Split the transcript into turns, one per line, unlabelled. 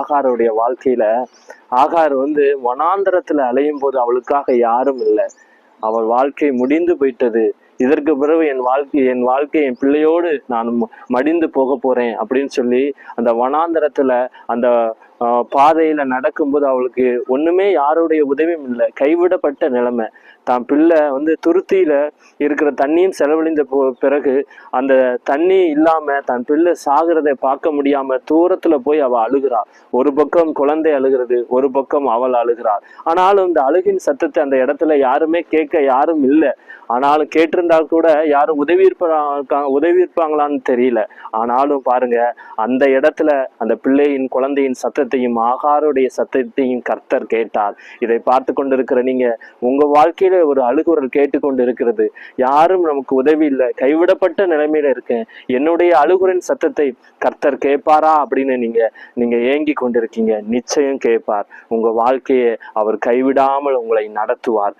ஆகாருடைய வாழ்க்கையில ஆகார் வந்து வனாந்தரத்துல அலையும் போது அவளுக்காக யாரும் இல்லை. அவள் வாழ்க்கை முடிந்து போயிட்டது. இதற்கு பிறகு என் வாழ்க்கை என் வாழ்க்கை என் பிள்ளையோடு நான் மடிந்து போக போறேன் அப்படின்னு சொல்லி அந்த வனாந்தரத்துல அந்த பாதையில நடக்கும்போது அவளுக்கு ஒண்ணுமே யாருடைய உதவியும் இல்லை. கைவிடப்பட்ட நிலைமை. தான் பிள்ளை வந்து துருத்தியில இருக்கிற தண்ணியும் செலவழிந்த போ பிறகு அந்த தண்ணி இல்லாம தன் பிள்ளை சாகிறதை பார்க்க முடியாம தூரத்துல போய் அவ அழுகிறா. ஒரு பக்கம் குழந்தை அழுகிறது ஒரு பக்கம் அவள் அழுகிறாள் ஆனாலும் இந்த அழுகின் சத்தத்தை அந்த இடத்துல யாருமே கேட்க யாரும் இல்லை. ஆனாலும் கேட்டிருந்தா கூட யாரும் உதவி இருப்பாங்க உதவி இருப்பாங்களான்னு தெரியல. ஆனாலும் பாருங்க அந்த இடத்துல அந்த பிள்ளையின் குழந்தையின் சத்தத்தை சத்தத்தையும் ஆகாருடைய சத்தத்தையும் கர்த்தர் கேட்டார். இதை பார்த்து கொண்டிருக்கிற நீங்க உங்க வாழ்க்கையில ஒரு அழுகுரல் கேட்டுக்கொண்டு இருக்கிறது யாரும் நமக்கு உதவி இல்லை. கைவிடப்பட்ட நிலைமையில இருக்கேன். என்னுடைய அழுகுரின் சத்தத்தை கர்த்தர் கேட்பாரா அப்படின்னு நீங்க நீங்க ஏங்கி கொண்டிருக்கீங்க. நிச்சயம் கேட்பார். உங்க வாழ்க்கையை அவர் கைவிடாமல் உங்களை நடத்துவார்.